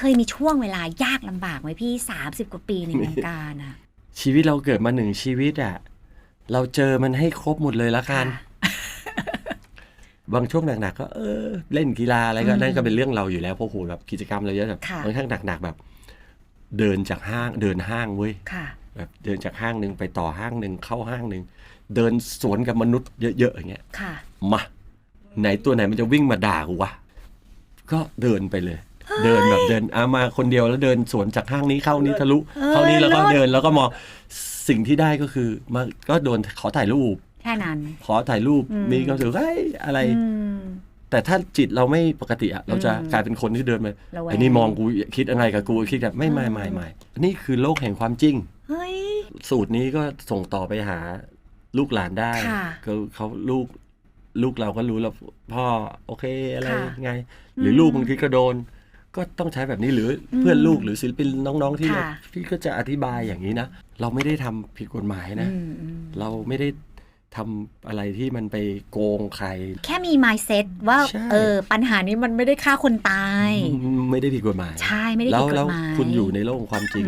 เคยมีช่วงเวลายากลำบากไหมพี่30กว่าปีในวงการอะชีวิตเราเกิดมาหนึ่งชีวิตอะเราเจอมันให้ครบหมดเลยละกันค่ะบางช่วงหนักๆก็เออ เล่นกีฬาอะไรก็นั่นก็เป็นเรื่องเราอยู่แล้วเพราะโหแบบกิจกรรมเราเยอะแบบค่ะบางครั้งหนักๆแบบ เดินจากห้างเดินห้างเว้ยค่ะแบบเดินจากห้างหนึ่งไปต่อห้างหนึ่งเข้าห้างหนึ่งเดินสวนกับมนุษย์เยอะๆอย่างเงี้ยค่ะมาไหนตัวไหนมันจะวิ่งมาด่ากูวะก็เดินไปเลย เดินแบบเดินอามาคนเดียวแล้วเดินสวนจากห้างนี้เข้านี้ทะลุเออเข้านี้แล้วก็เลิศเดินแล้วก็มองสิ่งที่ได้ก็คือมาก็โดนขอถ่ายรูปแค่นั้น ขอถ่ายรูปอืมมีความรู้สึกเฮ้ยอะไรอืมแต่ถ้าจิตเราไม่ปกติอะเราจะอืมกลายเป็นคนที่เดินไประแวงไอ้นี่มองกูคิดอะไรกับกูคิดแบบไม่ไม่ไม่ไม่นี่คือโลกแห่งความจริงเฮ้ยสูตรนี้ก็ส่งต่อไปหาลูกหลานได้ค่ะก็เขาลูกลูกเราก็รู้แล้วพ่อโอเคอะไรค่ะไง หรืออมลูกบางทีก็โดน ก็ต้องใช้แบบนี้หรืออมเพื่อนลูกหรือศิลปินน้องๆที่ค่ะพี่ก็จะอธิบายอย่างนี้นะ เราไม่ได้ทำผิดกฎหมายนะอืมอืมเราไม่ได้ทำอะไรที่มันไปโกงใคร แค่มี mindset ว่าใช่เออปัญหานี้มันไม่ได้ฆ่าคนตาย ไม่ได้ผิดกฎหมาย ใช่ ไม่ได้แล้ผิวดกแล้ฎวหมายคุณอยู่ในโลกของความจริง